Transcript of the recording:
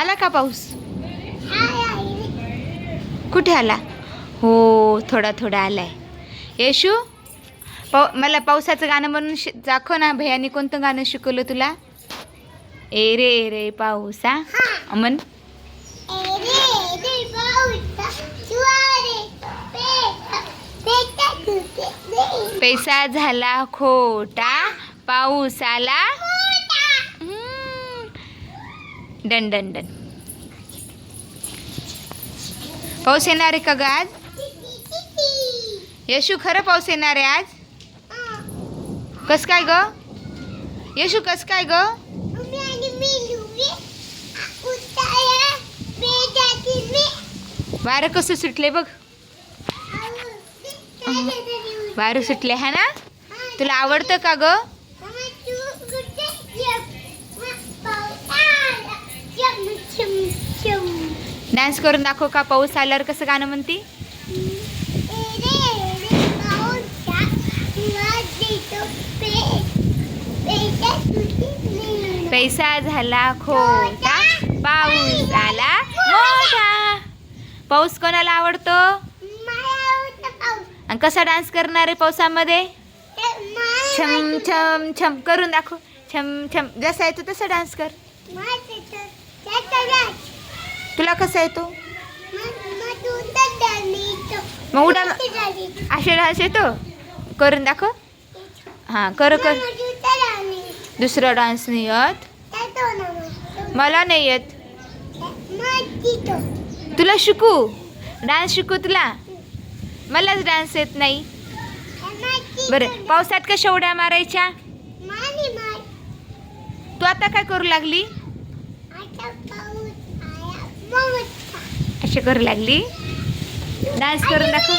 आला का पाऊस? कुठे आला? हो थोडा थोडा आलाय. येशू पाऊ मला पावसाचं गाणं म्हणून शि दाखव ना भैयानी कोणतं गाणं शिकवलं तुला? ए रे ए रे पाऊसा. म्हण पैसा झाला खोटा पाऊस आला. डन डन डन पाऊस येणार आहे का ग आज? यशू खरं पाऊस येणार आहे आज? कस काय ग? यशू कस काय ग? वारं कसं सुटले बघ. वारं सुटले हा ना? तुला आवडतं का ग? डान्स करून दाखव का पाऊस आल्यावर कसं गाणं म्हणती? पैसा झाला खोटा पाऊस आला मोठा. पाऊस कोणाला आवडतो? आणि कसा डान्स करणार आहे पावसामध्ये? छम छम छम. करून दाखव. छम छम. जसा येतो तसा डान्स कर. तुला कसा येतो मग उडा असे डान्स येतो? करून दाखव. हां कर कर. दुसरा डान्स नाही येत. मला नाही येत. तुला शिकू? डान्स शिकू तुला? मलाच डान्स येत नाही. बरं पावसात कशा उड्या मारायच्या? तू आता काय करू लागली? अशी करू लागली. डान्स करून दाखव.